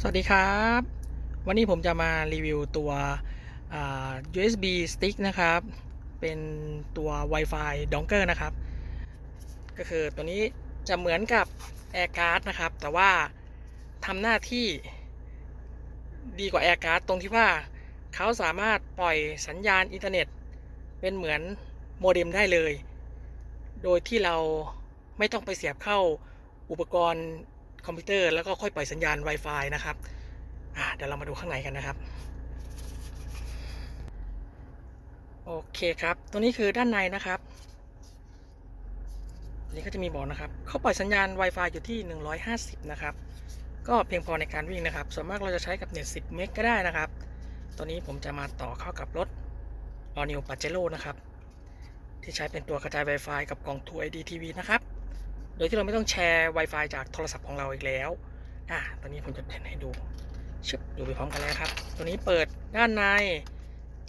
สวัสดีครับ วันนี้ผมจะมารีวิวตัว USB stick นะครับ เป็นตัว Wi-Fi dongle นะครับ ก็คือตัวนี้จะเหมือนกับ AirCard นะครับ แต่ว่าทำหน้าที่ดีกว่า AirCard ตรงที่ว่าเขาสามารถปล่อยสัญญาณอินเทอร์เน็ต เป็นเหมือนโมเด็มได้เลย โดยที่เราไม่ต้องไปเสียบเข้าอุปกรณ์ คอมพิวเตอร์แล้วก็ค่อยปล่อยสัญญาณ Wi-Fi นะครับอ่าเดี๋ยวเรามาดูข้างในกันนะครับ โอเคครับ ตัวนี้คือด้านในนะครับนนี้ก็จะมีบอกนะครับ เขาปล่อยสัญญาณ Wi-Fi อยู่ที่ 150 นะครับ ก็เพียงพอในการวิ่งนะครับ ส่วนมากเราจะใช้กับเน็ต 10 เมกก็ได้นะครับ ตัวนี้ผมจะมาต่อเข้ากับรถ All New Pajero นะครับ ที่ใช้เป็นตัวกระจาย Wi-Fi กับกล่อง True ID TV นะครับ โดยที่เราไม่ต้องแชร์ Wi-Fi จากโทรศัพท์ของเราอีกแล้ว อะตอนนี้ผมจะเห็นให้ดูชึบดูไปพร้อมกันเลยครับ ตัวนี้เปิดด้านใน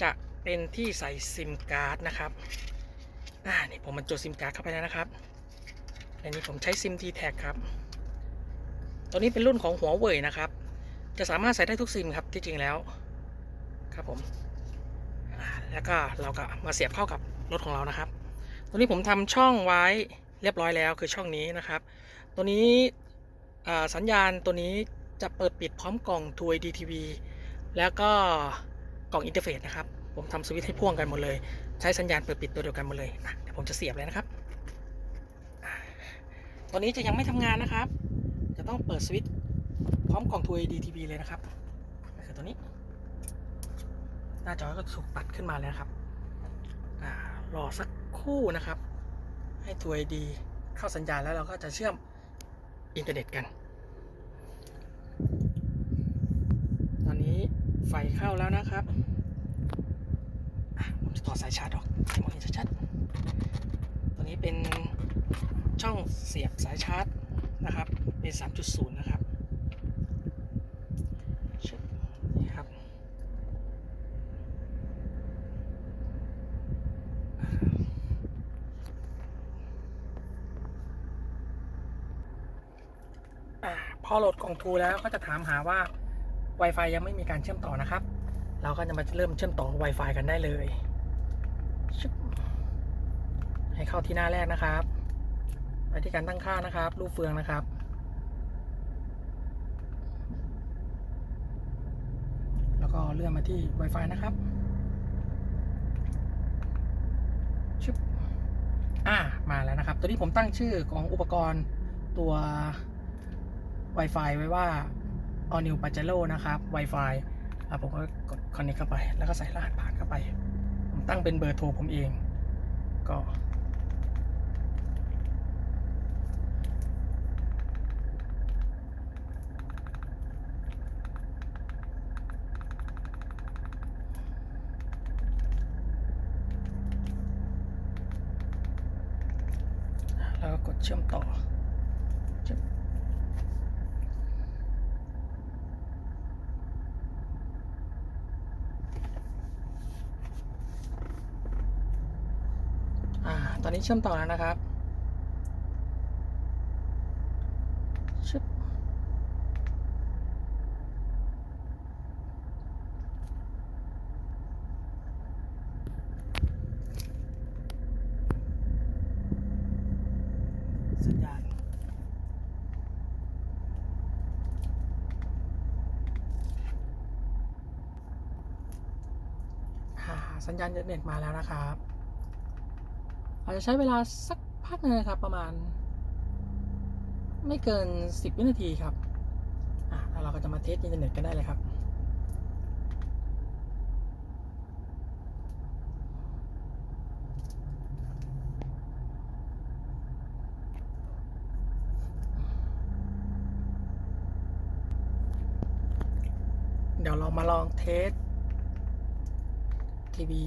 จะเป็นที่ใส่ซิมการ์ดนะครับ อ่า นี่ผมมันจดซิมการ์ดเข้าไปแล้วนะครับ ในนี้ผมใช้ซิม t t แท็ครับ ตัวนี้เป็นรุ่นของหัวเว่ยนะครับ จะสามารถใส่ได้ทุกซิมครับ ที่จริงแล้ว ครับผมอ่าแล้วก็เราก็มาเสียบเข้ากับรถของเรานะครับ ตัวนี้ผมทำช่องไว้ เรียบร้อยแล้วคือช่องนี้นะครับ ตัวนี้สัญญาณตัวนี้จะเปิดปิดพร้อมกล่อง True ID TV แล้วก็กล่องอินเทอร์เฟซนะครับ ผมทำสวิตช์ให้พ่วงกันหมดเลย ใช้สัญญาณเปิดปิดตัวเดียวกันหมดเลยอะเดี๋ยวผมจะเสียบเลยนะครับตัวนี้จะยังไม่ทำงานนะครับ จะต้องเปิดสวิตช์พร้อมกล่อง True ID TV เลยนะครับคือตัวนี้ หน้าจอก็ถูกตัดขึ้นมาแล้วครับรอสักคู่นะครับ ให้ตัว ID เข้าสัญญาณแล้วเราก็จะเชื่อมอินเทอร์เน็ตกัน ตอนนี้ไฟเข้าแล้วนะครับ ผมจะต่อสายชาร์จออกให้มองเห็นชัดๆตัวนี้เป็นช่องเสียบสายชาร์จนะครับ เป็น 3.0 นะครับชึบนี่ครับ อาพอโหลดกล่องทูแล้วก็จะถามหาว่า Wi-Fi ยังไม่มีการเชื่อมต่อนะครับ เราก็จะมาเริ่มเชื่อมต่อ Wi-Fi กันได้เลยชึบให้เข้าที่หน้าแรกนะครับไปที่การตั้งค่านะครับรูปเฟืองนะครับ แล้วก็เลื่อนมาที่ Wi-Fi นะครับชึบอ่ามาแล้วนะครับ ตัวนี้ผมตั้งชื่อของอุปกรณ์ตัว Wi-Fi ไว้ว่า All New Pajero นะครับ Wi-Fi อะผมก็กด connect เข้าไป แล้วก็ใส่รหัสผ่านเข้าไป ผมตั้งเป็นเบอร์โทรผมเอง ก็ แล้วก็กดเชื่อมต่อจึ๊บอ่า ตอนนี้เชื่อมต่อแล้วนะครับชึบสัญญาณอ่าสัญญาณอินเทอร์เน็ตมาแล้วนะครับ อาจจะใช้เวลาสักพักหนึงนะครับ ประมาณ ไม่เกิน 10 วินาทีครับอ่าแล้วเราก็จะมาเทสอินเทอร์เน็ตกันได้เลยครับเดี๋ยวเรามาลองเทสทีวี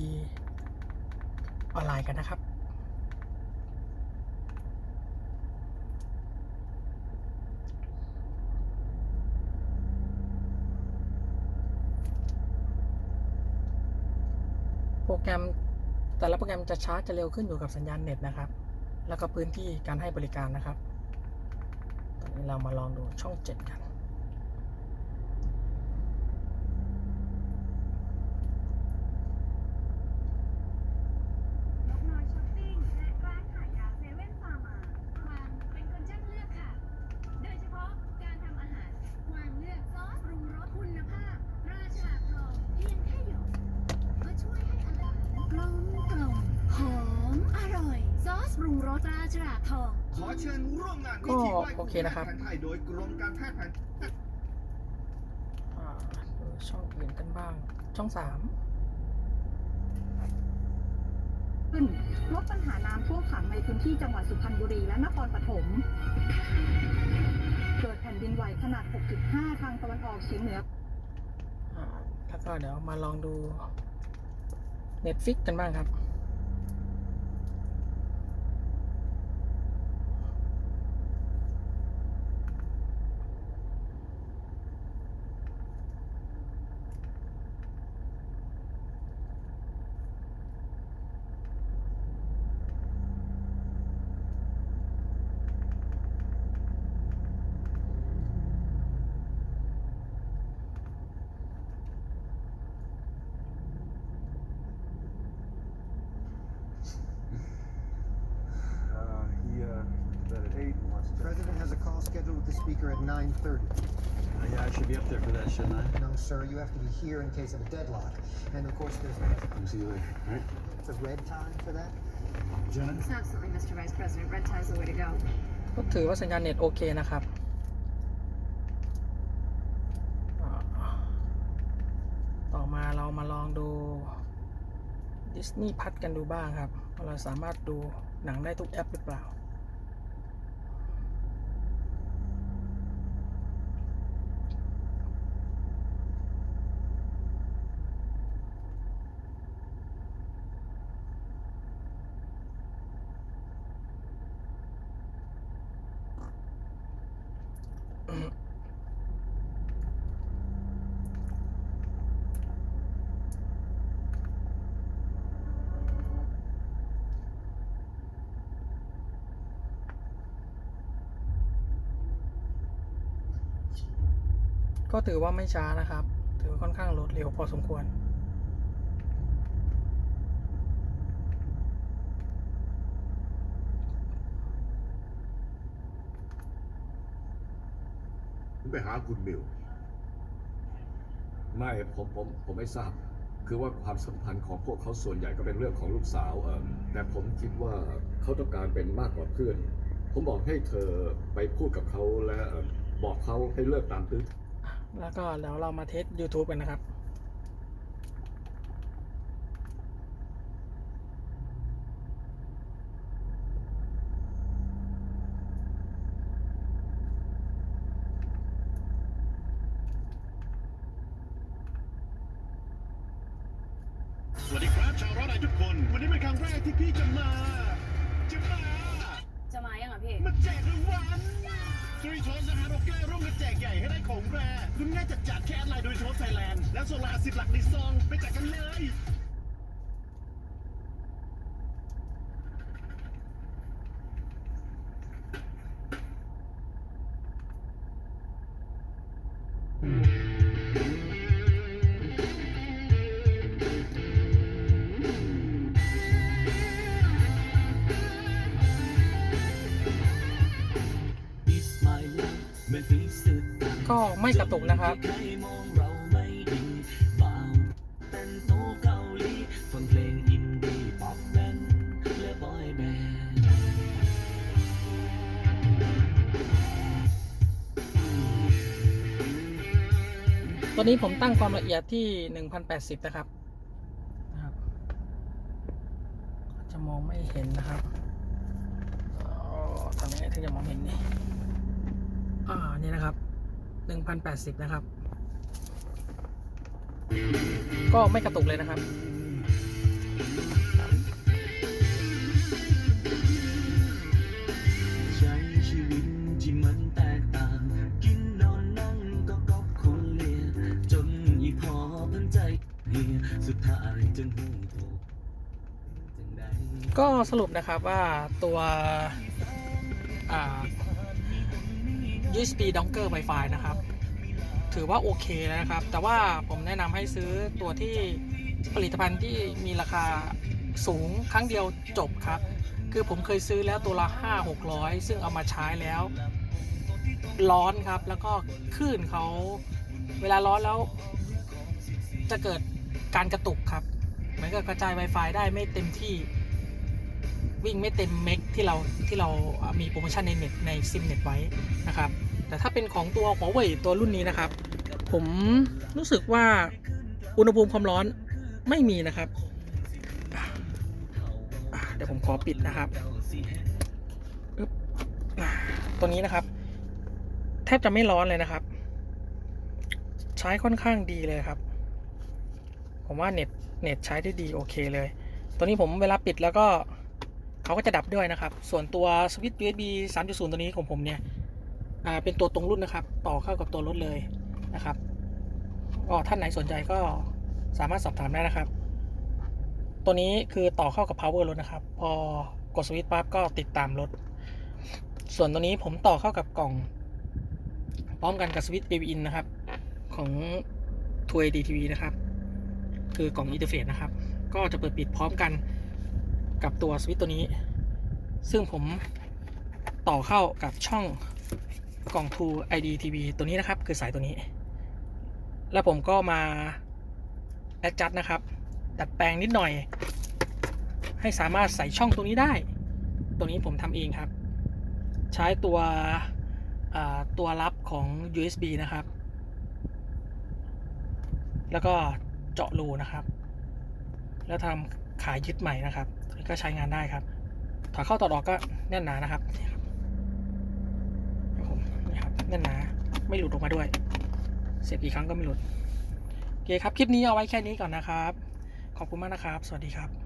ออนไลน์กันนะครับ รแกรมแต่ละโปรแกรมจะช้าจะเร็วขึ้นอยู่กับสัญญาณเน็ตนะครับ แล้วก็พื้นที่การให้บริการนะครับ ตอนนี้เรามาลองดูช่อง 7 กัน ปรุงรสตราจราทอง ขอเชิญร่วมงานก็พิธีไหว้โอเคนะครับแผนไทยโดยกรมการแพทย์แผนอ่าดูช่องอื่นกันบ้าง ช่องสามขึ้นลดปัญหาน้ำท่วมขังในพื้นที่จังหวัดสุพรรณบุรีและนครปฐม เกิดแผ่นดินไหวขนาด 6.5 ทางตะวันออกเฉียงเหนือ อ่าแล้วก็เดี๋ยวมาลองดู Netflix กันบ้างครับ scheduled with the speaker at 9:30. Uh, yeah, I should be up there for that, shouldn't I? No, sir, you have to be here in case of a deadlock. And of course, there's I'll see you later, all right? the red time for that. Jenna? Absolutely, Mr. Vice President. Red tie's the way to go. ก็ถือว่าสัญญาณเน็ตโอเคนะครับอ่าต่อมาเรามาลองดูดิสนีย์พัทกันดูบ้างครับว่าเราสามารถดูหนังได้ทุกแอปหรือเปล่า ก็ถือว่าไม่ช้านะครับ ถือว่าค่อนข้างโหลดเร็วพอสมควร ไปหาคุณมิวไม่ผมผมผมไม่ทราบ คือว่าความสัมพันธ์ของพวกเขาส่วนใหญ่ก็เป็นเรื่องของลูกสาวเออแต่ผมคิดว่าเขาต้องการเป็นมากกว่าเพื่อน ผมบอกให้เธอไปพูดกับเขาและเอ่อบอกเขาให้เลิกตามตื้อ แล้วก็เดี๋ยวเรามาเทส YouTube กันนะครับสวัสดีครับชาวร้อนไอทุกคนวันนี้เป็นครั้งแรกที่พี่จะมา จะมา จะมายังอะพี่ มาแจกรางวัล ทรีโทสนะฮะเราแก้ร่วมกันแจกใหญ่ให้ได้ของแรคุณง่ายจัดจัดแค่แอดไลน์โดยโทสไทยแลนด์และโซลาสิบหลักในซองไปจัดกันเลยอืม ไม่กระตุกนะครับตอนนี้ผมตั้งความละเอียดที่ 1080 นะครับนะครับ จะมองไม่เห็นนะครับอ๋อทำยังไงถึงจะมองเห็นนี่ อ่า นี่นะครับ 1080 นะครับ ก็ไม่กระตุกเลยนะครับใช้ชีวิตที่มันแตกต่างกินนอนนั่งก็กอบคนเลียจนอีพอเพิ่นใจเหียสุดท้ายจึงหูโทจังใดก็สรุปนะครับว่าตัวอ่า USB Dongle Wi-Fi นะครับ ถือว่าโอเคแล้วนะครับ แต่ว่าผมแนะนำให้ซื้อตัวที่ผลิตภัณฑ์ที่มีราคาสูงครั้งเดียวจบครับ คือผมเคยซื้อแล้วตัวละ 5 600 ซึ่งเอามาใช้แล้ว ร้อนครับแล้วก็คลื่นเขาเวลาร้อนแล้ว จะเกิดการกระตุกครับ เหมือนกับกระจาย Wi-Fi ได้ไม่เต็มที่ วิ่งไม่เต็มเมกที่เราที่เรามีโปรโมชั่นในเน็ตในซิมเน็ตไว้นะครับ แต่ถ้าเป็นของตัว Huawei ตัวรุ่นนี้นะครับ ผมรู้สึกว่าอุณหภูมิความร้อนไม่มีนะครับ เดี๋ยวผมขอปิดนะครับตัวนี้นะครับ แทบจะไม่ร้อนเลยนะครับ ใช้ค่อนข้างดีเลยครับ ผมว่าเน็ตเน็ตใช้ได้ดีโอเคเลย ตัวนี้ผมเวลาปิดแล้วก็ เขาก็จะดับด้วยนะครับ ส่วนตัวสวิตช์ USB 3.0 ตัวนี้ของผมเนี่ยเป็นตัวตรงรุ่นนะครับ ต่อเข้ากับตัวรถเลยนะครับก็ท่านไหนสนใจก็สามารถสอบถามได้นะครับ ตัวนี้คือต่อเข้ากับ power รถนะครับ พอกดสวิตช์ปั๊บก็ติดตามรถ ส่วนตัวนี้ผมต่อเข้ากับกล่อง พร้อมกันกับสวิตช์ AV in นะครับ ของ2 AD TV นะครับ คือกล่องอินเทอร์เฟซนะครับ ก็จะเปิดปิดพร้อมกัน กับตัวสวิตตัวนี้ ซึ่งผมต่อเข้ากับช่องกล่อง2 ID TV ตัวนี้นะครับ คือสายตัวนี้ แล้วผมก็มา adjust นะครับ ดัดแปลงนิดหน่อย ให้สามารถใส่ช่องตรงนี้ได้ ตัวนี้ผมทำเองครับ ใช้ตัวตัวรับของ USB นะครับ แล้วก็เจาะรูนะครับ แล้วทำ ขายึดใหม่นะครับ ก็ใช้งานได้ครับถอดเข้าถอดออกก็แน่นหนานะครับนี่ครับครับผมนี่ครับแน่นหนาไม่หลุดออกมาด้วย เสียบกี่ครั้งก็ไม่หลุดโอเคครับ คลิปนี้เอาไว้แค่นี้ก่อนนะครับ ขอบคุณมากนะครับ สวัสดีครับ